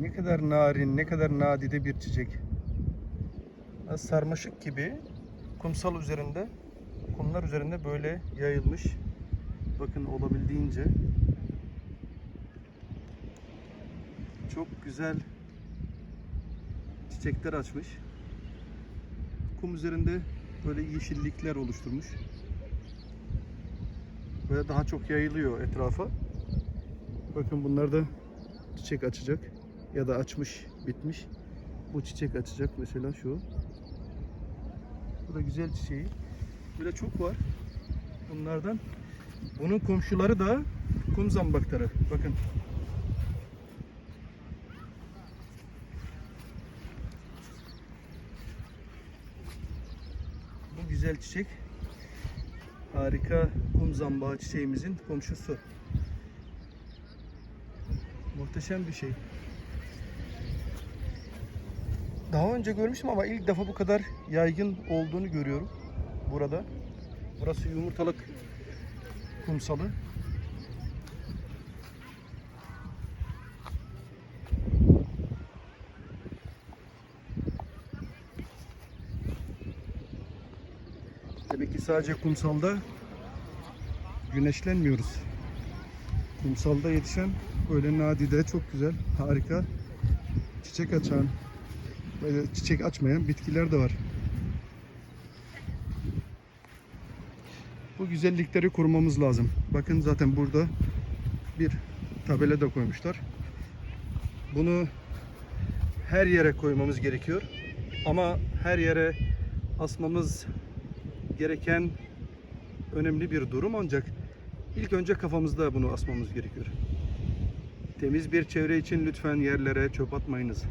Ne kadar narin, ne kadar nadide bir çiçek. Sarmaşık gibi kumsal üzerinde, kumlar üzerinde böyle yayılmış. Bakın olabildiğince çok güzel çiçekler açmış. Kum üzerinde böyle yeşillikler oluşturmuş. Böyle daha çok yayılıyor etrafa. Bakın bunlar da çiçek açacak ya da açmış, bitmiş. Bu çiçek açacak mesela şu. Bu da güzel çiçeği. Böyle çok var bunlardan. Bunun komşuları da kum zambakları. Bakın. Bu güzel çiçek harika kum zambağı çiçeğimizin komşusu. Muhteşem bir şey. Daha önce görmüştüm ama ilk defa bu kadar yaygın olduğunu görüyorum burada. Burası yumurtalık kumsalı. Demek ki sadece kumsalda güneşlenmiyoruz. Kumsalda yetişen böyle nadide çok güzel, harika çiçek açan böyle çiçek açmayan bitkiler de var. Bu güzellikleri korumamız lazım. Bakın zaten burada bir tabela da koymuşlar. Bunu her yere koymamız gerekiyor. Ama her yere asmamız gereken önemli bir durum ancak ilk önce kafamızda bunu asmamız gerekiyor. Temiz bir çevre için lütfen yerlere çöp atmayınız.